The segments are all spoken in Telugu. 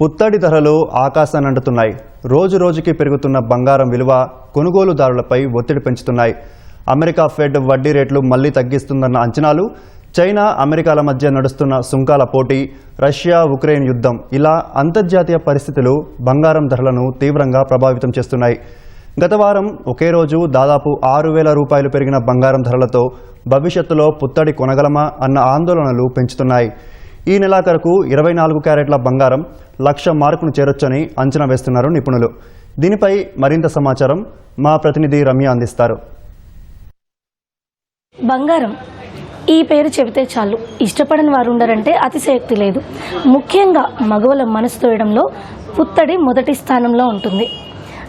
పుత్తడి ధరలు ఆకాశాన్ని అంటుతున్నాయి. రోజు రోజుకి పెరుగుతున్న బంగారం విలువ కొనుగోలుదారులపై ఒత్తిడి పెంచుతున్నాయి. అమెరికా ఫెడ్ వడ్డీ రేట్లు మళ్ళీ తగ్గిస్తుందన్న అంచనాలు చైనా అమెరికాల మధ్య నడుస్తున్న సుంకాల పోటీ రష్యా ఉక్రెయిన్ యుద్ధం ఇలా అంతర్జాతీయ పరిస్థితులు బంగారం ధరలను తీవ్రంగా ప్రభావితం చేస్తున్నాయి. గత వారం ఒకే రోజు దాదాపు ఆరు వేల రూపాయలు పెరిగిన బంగారం ధరలతో భవిష్యత్తులో పుత్తడి కొనగలమా అన్న ఆందోళనలు పెంచుతున్నాయి. ఈ నెలాఖరుకు ఇరవై నాలుగు క్యారెట్ల బంగారం లక్ష మార్కును చేరొచ్చని అంచనా వేస్తున్నారు నిపుణులు. దీనిపై మరింత సమాచారం మా ప్రతినిధి రమ్య అందిస్తారు. బంగారం. ఈ పేరు చెబితే చాలు. ఇష్టపడని వారు ఉండరంటే అతిశయోక్తి లేదు. ముఖ్యంగా మగవల మనసు తోయడంలో పుత్తడి మొదటి స్థానంలో ఉంటుంది.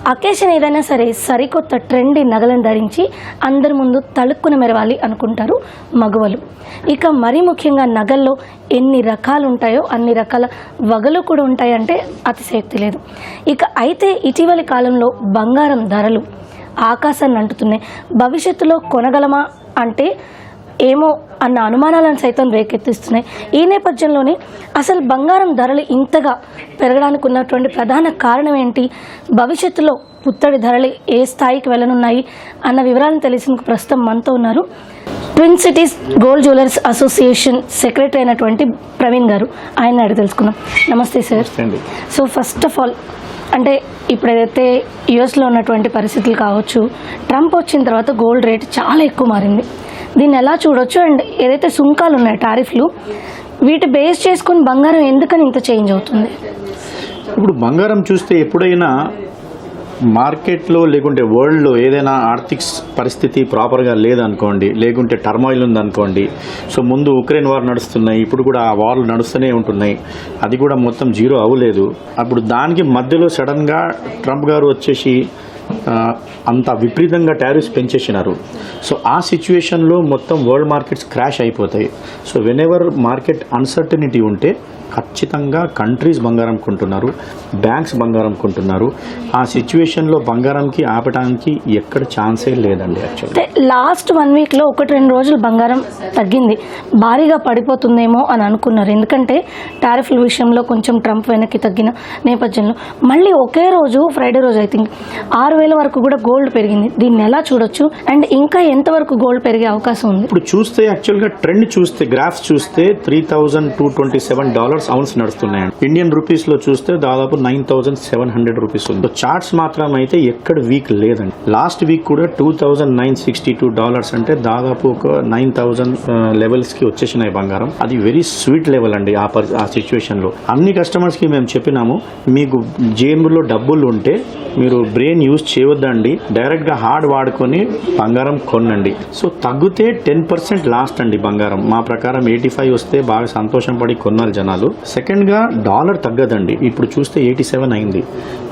అకేషన్ ఏదైనా సరే సరికొత్త ట్రెండీ నగలను ధరించి అందరి ముందు తలుక్కున మెరవాలి అనుకుంటారు మగవలు ఇక మరీ ముఖ్యంగా నగల్లో ఎన్ని రకాలు ఉంటాయో అన్ని రకాల వగలు కూడా ఉంటాయంటే అతిశయోక్తి లేదు. ఇక అయితే ఇటీవలి కాలంలో బంగారం ధరలు ఆకాశాన్ని అంటుతున్నాయి. భవిష్యత్తులో కొనగలమా అంటే ఏమో అన్న అనుమానాలను సైతం రేకెత్తిస్తున్నాయి. ఈ నేపథ్యంలోనే అసలు బంగారం ధరలు ఇంతగా పెరగడానికి ఉన్నటువంటి ప్రధాన కారణం ఏంటి? భవిష్యత్తులో పుత్తడి ధరలు ఏ స్థాయికి వెళ్ళనున్నాయి అన్న వివరాలను తెలిసేందుకు ప్రస్తుతం మనతో ఉన్నారు twin cities gold jewellers association secretary అయినటువంటి ప్రవీణ్ గారు. ఆయన అడిగి తెలుసుకుందాం. Namaste sir. So first of all అంటే ఇప్పుడు ఏదైతే యుఎస్లో ఉన్నటువంటి పరిస్థితులు కావచ్చు ట్రంప్ వచ్చిన తర్వాత గోల్డ్ రేట్ చాలా ఎక్కువ మారింది. దీన్ని ఎలా చూడొచ్చు? అండ్ ఏదైతే సుంకాలు ఉన్నాయి టారిఫ్లు వీటి బేస్ చేసుకుని బంగారం ఎందుకని ఇంత చేంజ్ అవుతుంది? ఇప్పుడు బంగారం చూస్తే ఎప్పుడైనా మార్కెట్లో లేకుంటే వరల్డ్లో ఏదైనా ఆర్థిక పరిస్థితి ప్రాపర్గా లేదనుకోండి లేకుంటే టర్మాయిల్ ఉందనుకోండి సో ముందు ఉక్రెయిన్ వార్ నడుస్తున్నాయి ఇప్పుడు కూడా ఆ వార్లు నడుస్తూనే ఉంటున్నాయి అది కూడా మొత్తం జీరో అవ్వలేదు. అప్పుడు దానికి మధ్యలో సడన్గా ట్రంప్ గారు వచ్చేసి అంత విపరీతంగా టారిఫ్స్ పెంచేసినారు. సో ఆ సిచ్యువేషన్లో మొత్తం వరల్డ్ మార్కెట్స్ క్రాష్ అయిపోతాయి. So whenever market uncertainty ఉంటే ఖచ్చితంగా కంట్రీస్ బంగారం కొంటున్నారు బ్యాంక్స్ బంగారం కొంటున్నారు. ఆ సిచ్యువేషన్లో బంగారంకి ఆపడానికి ఎక్కడ ఛాన్సే లేదండి యాక్చువల్లీ లాస్ట్ వన్ వీక్లో ఒకటి రెండు రోజులు బంగారం తగ్గింది. భారీగా పడిపోతుందేమో అని అనుకున్నారు. ఎందుకంటే టారిఫ్ల విషయంలో కొంచెం ట్రంప్ వెనక్కి తగ్గిన నేపథ్యంలో. మళ్ళీ ఒకే రోజు ఫ్రైడే రోజు ఐ థింక్ ఆరు వేల వరకు కూడా గోల్డ్ పెరిగింది. దీన్ని ఎలా చూడొచ్చు? అండ్ ఇంకా ఎంతవరకు గోల్డ్ పెరిగే అవకాశం ఉంది? ఇప్పుడు చూస్తే యాక్చువల్గా ట్రెండ్ చూస్తే గ్రాఫ్స్ చూస్తే three thousand two twenty seven dollars ounce నడుస్తున్నాయండి. Indian రూపీస్లో చూస్తే దాదాపు nine thousand seven hundred rupees ఉంది. చార్ట్స్ మాత్రం అయితే ఎక్కడ వీక్ లేదండి. లాస్ట్ వీక్ కూడా two thousand nine sixty two dollars అంటే దాదాపు ఒక నైన్ థౌజండ్ లెవెల్స్కి వచ్చేసినాయి బంగారం. అది వెరీ స్వీట్ లెవెల్ అండి ఆ పరి ఆ సిచ్యువేషన్లో అన్ని కస్టమర్స్కి మేము చెప్పినాము మీకు జేబులో డబ్బులు ఉంటే మీరు బ్రెయిన్ యూస్ చేయొద్దండి. డైరెక్ట్గా హార్డ్ వాడుకొని బంగారం కొనండి. సో తగ్గితే టెన్ పర్సెంట్ లాస్ట్ అండి బంగారం. మా ప్రకారం ఎయిటీ ఫైవ్ వస్తే బాగా సంతోషం పడి కొన్నారు జనాలు. సెకండ్గా డాలర్ తగ్గదండి. ఇప్పుడు చూస్తే ఎయిటీ సెవెన్ అయింది.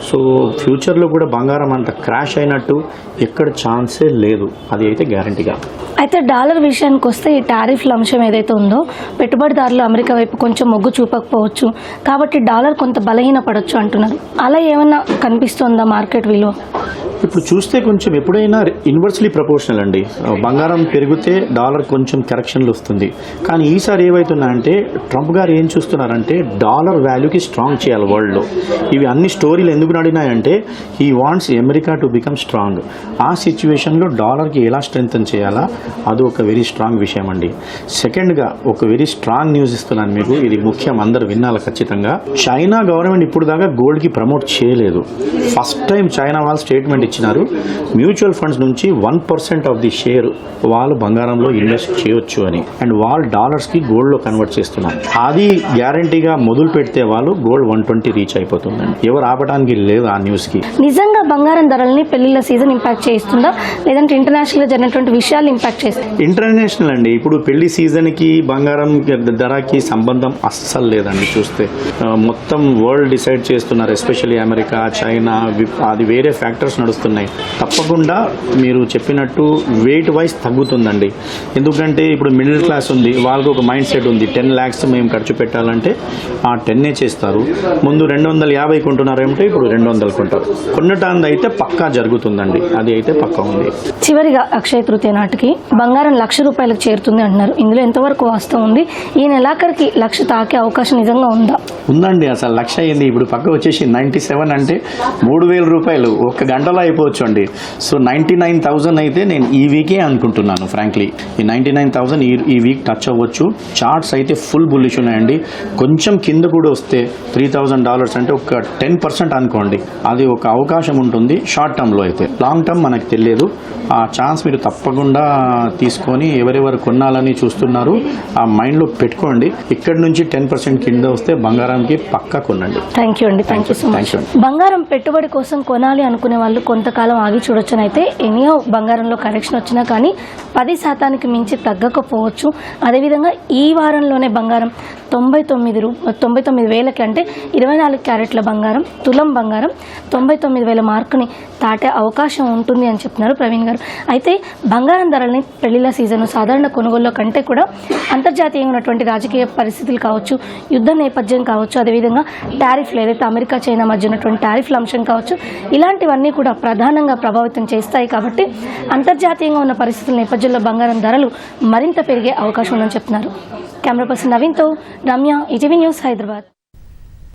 సో ఫ్యూచర్లో కూడా బంగారం అంత క్రాష్ అయినట్టు ఎక్కడ ఛాన్సే లేదు. అది అయితే గ్యారంటీగా. అయితే డాలర్ విషయానికి వస్తే ఈ టారిఫ్ల అంశం ఏదైతే ఉందో పెట్టుబడిదారులు అమెరికా వైపు కొంచెం మొగ్గు చూపకపోవచ్చు. కాబట్టి డాలర్ కొంత బలహీన పడవచ్చు అంటున్నారు. అలా ఏమన్నా కనిపిస్తుందా మార్కెట్ విలువ? ఇప్పుడు చూస్తే కొంచెం ఎప్పుడైనా ఇన్వర్స్లీ ప్రపోర్షనల్ అండి. బంగారం పెరిగితే డాలర్ కొంచెం కరెక్షన్లు వస్తుంది. కానీ ఈసారి ఏమవుతున్నాయంటే ట్రంప్ గారు ఏం చూస్తున్నారంటే డాలర్ వాల్యూకి స్ట్రాంగ్ చేయాలి వరల్డ్లో. ఇవి అన్ని స్టోరీలు ఎందుకు నడినాయంటే ఈ wants America to become strong ఆ సిచ్యువేషన్లో డాలర్కి ఎలా స్ట్రెంగ్తన్ చేయాలా అది ఒక వెరీ స్ట్రాంగ్ విషయం అండి. సెకండ్గా ఒక వెరీ స్ట్రాంగ్ న్యూస్ ఇస్తున్నాను మీకు. ఇది ముఖ్యం అందరు వినాలి ఖచ్చితంగా. చైనా గవర్నమెంట్ ఇప్పుడు దాకా గోల్డ్కి ప్రమోట్ చేయలేదు. ఫస్ట్ టైం చైనా వాళ్ళు స్టేట్మెంట్ ఇచ్చిన ఇచ్చినారు మ్యూచువల్ ఫండ్స్ నుంచి one percent of the share వాళ్ళు బంగారంలో ఇన్వెస్ట్ చేయొచ్చు అని. అండ్ వాళ్ళు డాలర్స్కి గోల్డ్లో కన్వర్ట్ చేస్తున్నారు. అది గ్యారంటీగా మొదలు పెడితే వాళ్ళు గోల్డ్ వన్ ట్వంటీ రీచ్ అయిపోతుందండి. ఎవరు ఆపడానికి లేదు ఆ న్యూస్కి నిజంగా బంగారం ధరల్ని పెళ్ళిళ్ళ సీజన్ ఇంపాక్ట్ చేస్తుందా లేదంటే ఇంటర్నేషనల్గా జరిగినటువంటి విషయాలు ఇంపాక్ట్ చేస్తాయి? ఇంటర్నేషనల్ అండి. ఇప్పుడు పెళ్ళి సీజన్కి బంగారం ధరకి సంబంధం అస్సలు లేదండి చూస్తే. మొత్తం వరల్డ్ డిసైడ్ చేస్తున్నారు ఎస్పెషల్లీ అమెరికా చైనా అది వేరే ఫ్యాక్టర్స్ ఫ్యాక్టర్స్ నడుస్తున్నాయి తప్పకుండా మీరు చెప్పినట్టు వెయిట్ వైజ్ తగ్గుతుందండి. ఎందుకంటే ఇప్పుడు మిడిల్ క్లాస్ ఉంది వాళ్ళకి ఒక మైండ్ సెట్ ఉంది. టెన్ ల్యాక్స్ మేము ఖర్చు పెట్టాలంటే ఆ టెన్నే చేస్తారు. ముందు రెండు వందల యాభై కొంటున్నారంటే ఇప్పుడు రెండు వందలు కొంటారు. కొన్నటాంది అయితే పక్కా జరుగుతుందండి. అది అయితే పక్కా ఉంది. చివరిగా అక్షయ తృతీయ నాటికి బంగారం లక్ష రూపాయలకు చేరుతుంది అంటున్నారు. ఇందులో ఎంతవరకు వాస్తవం ఉంది? ఈ నెలాఖరికి లక్ష తాకే అవకాశం నిజంగా ఉందా? ఉందండి అసలు లక్ష అయింది. ఇప్పుడు పక్క వచ్చేసి నైంటీ సెవెన్ అంటే మూడు వేల రూపాయలు. ఒక గంటలో అయిపోవచ్చు అండి సో నైంటీ నైన్ థౌజండ్ అయితే నేను ఈ వీకే అనుకుంటున్నాను ఫ్రాంక్లీ ఈ నైంటీ నైన్ థౌజండ్ ఈ ఈ వీక్ టచ్ అవ్వచ్చు. చార్ట్స్ అయితే ఫుల్ బుల్లిష్ ఉన్నాయండి. కొంచెం కింద కూడా వస్తే త్రీ థౌజండ్ డాలర్స్ అంటే ఒక టెన్ పర్సెంట్ అనుకోండి. అది ఒక అవకాశం ఉంటుంది షార్ట్ టర్మ్లో అయితే. లాంగ్ టర్మ్ మనకు తెలియదు. ఆ ఛాన్స్ మీరు తప్పకుండా తీసుకొని ఎవరెవరు కొనాలని చూస్తున్నారు ఆ మైండ్లో పెట్టుకోండి. ఇక్కడ నుంచి టెన్ పర్సెంట్ కింద వస్తే బంగారంకి పక్కా కొనండి. థ్యాంక్ యూ అండి. Thank you so much. బంగారం పెట్టుబడి కోసం కొనాలి అనుకునే వాళ్ళు కొంతకాలం ఆగి చూడొచ్చనైతే ఎనియో బంగారంలో కరెక్షన్ వచ్చినా కానీ పది శాతానికి మించి తగ్గకపోవచ్చు. అదేవిధంగా ఈ వారంలోనే బంగారం తొంభై తొమ్మిది రూ తొంభై తొమ్మిది వేలకి అంటే ఇరవై నాలుగు క్యారెట్ల బంగారం తులం బంగారం తొంభై తొమ్మిది వేల మార్కుని దాటే అవకాశం ఉంటుంది అని చెప్తున్నారు ప్రవీణ్ గారు. అయితే బంగారం ధరల్ని పెళ్ళిళ్ళ సీజన్ సాధారణ కొనుగోళ్ళ కంటే కూడా అంతర్జాతీయంగా ఉన్నటువంటి రాజకీయ పరిస్థితులు కావచ్చు యుద్ధ నేపథ్యం కావచ్చు అదేవిధంగా టారిఫ్లు ఏదైతే అమెరికా చైనా మధ్య ఉన్నటువంటి టారిఫ్ల అంశం కావచ్చు ఇలాంటివన్నీ కూడా ప్రధానంగా ప్రభావితం చేస్తాయి కాబట్టి అంతర్జాతీయంగా ఉన్న పరిస్థితుల నేపథ్యంలో బంగారం ధరలు మరింత పెరిగే అవకాశం ఉందని చెప్తున్నారు. కెమెరా పర్సన్ నవీన్తో రమ్య ఈటీవీ న్యూస్ హైదరాబాద్.